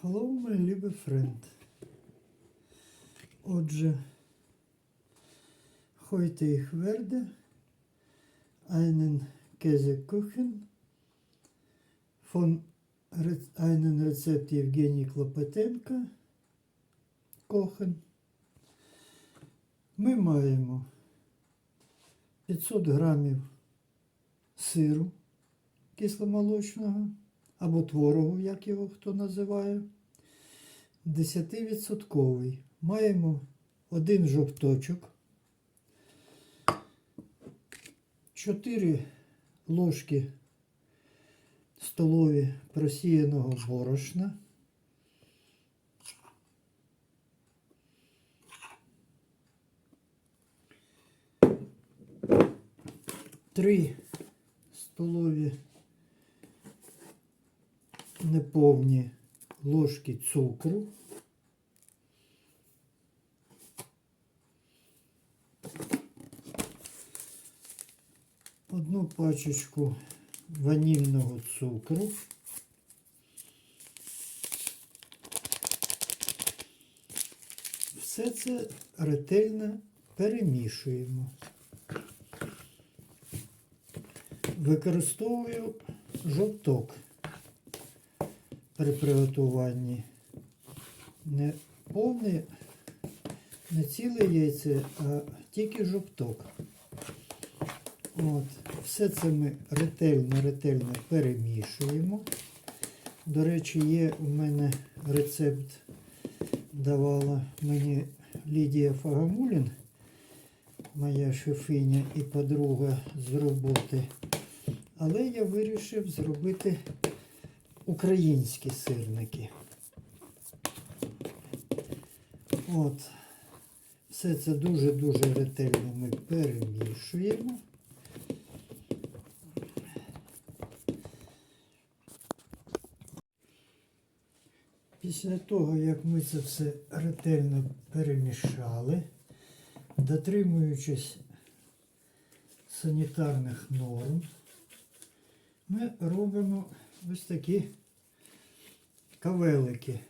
Hallo, mein lieber Freund. Отже, heute ich werde einen Käsekuchen von einem Rezept Евгении Клопотенка kochen. Ми маємо 500 грамів сиру кисломолочного або творогу, як його хто називає. 10%. Маємо один жовточок, 4 ложки столові просіяного борошна. Три столові неповні ложки цукру. Одну пачечку ванільного цукру. Все це ретельно перемішуємо. Використовую жовток при приготуванні. Не повне, не ціле яйце, а тільки жовток. От. Все це ми ретельно-ретельно перемішуємо. До речі, є у мене рецепт давала мені Лідія Фагамулін, моя шефиня і подруга з роботи. Але я вирішив зробити українські сирники. От. Все це дуже-дуже ретельно ми перемішуємо. Після того, як ми це все ретельно перемішали, дотримуючись санітарних норм, ми робимо ось такі кавелики.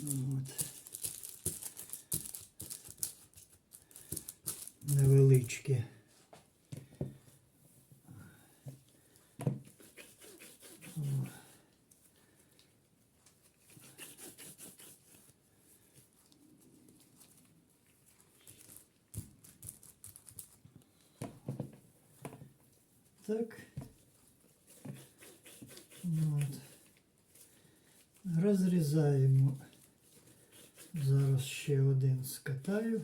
От. Невеличкі. Так. От. Розрізаємо. Зараз ще один скатаю.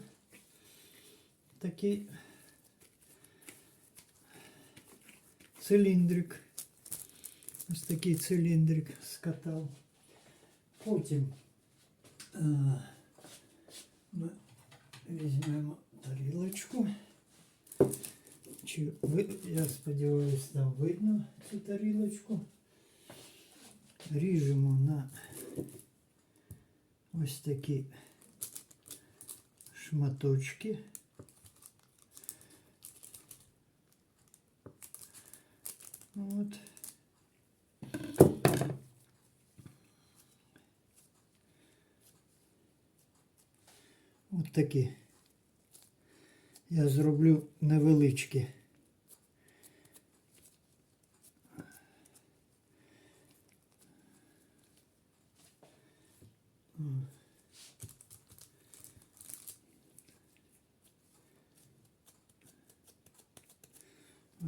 Такий циліндрик. Ось такий циліндрик скатав. Потім е, ми візьмемо тарілочку. Чи ви, я сподіваюся, там видно цю тарілочку. Ріжемо на ось такі шматочки. От. От такі. Я зроблю невеличкі.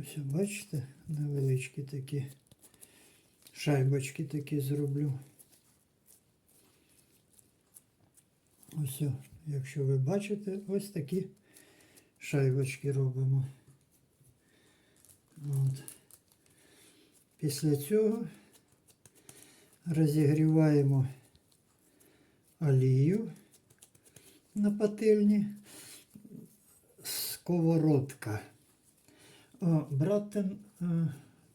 Ось бачите, невеличкі такі шайбочки такі зроблю. Ось, якщо ви бачите, ось такі шайбочки робимо. От. Після цього розігріваємо олію на пательні, сковородка. О, братен,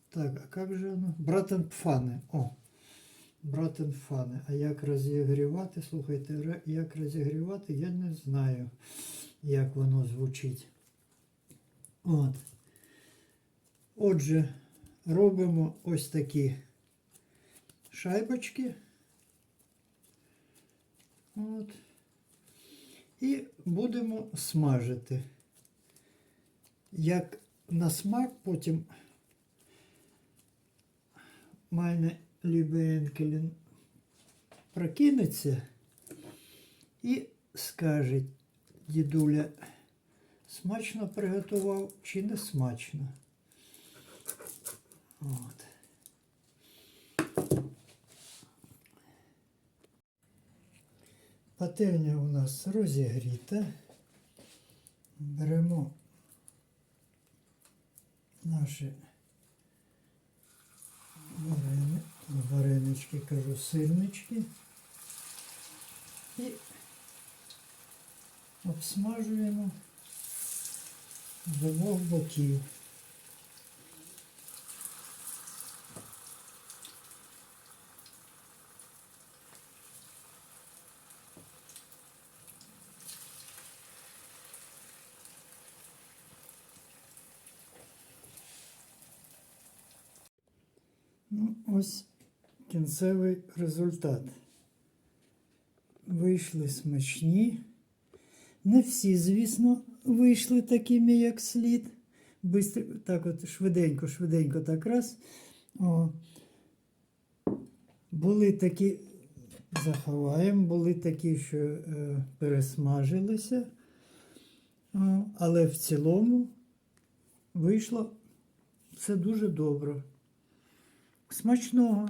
так, а як же воно? Братен пфане. О, братен пфане. А як розігрівати? Слухайте, як розігрівати, я не знаю, як воно звучить. От. Отже, робимо ось такі шайбочки. От. І будемо смажити. Як на смак потім мене Лібенкелін прокинеться і скаже, дідуля, смачно приготував чи не смачно. От. Пательня у нас розігріта. Варени, варенички, кажу, сирнички і обсмажуємо з обох боків. Ось кінцевий результат. Вийшли смачні. Не всі, звісно, вийшли такими, як слід. Бистро, так от швиденько, швиденько так раз. О. Були такі, заховаємо, були такі, що е, пересмажилися. О, але в цілому вийшло все дуже добре. Смачного!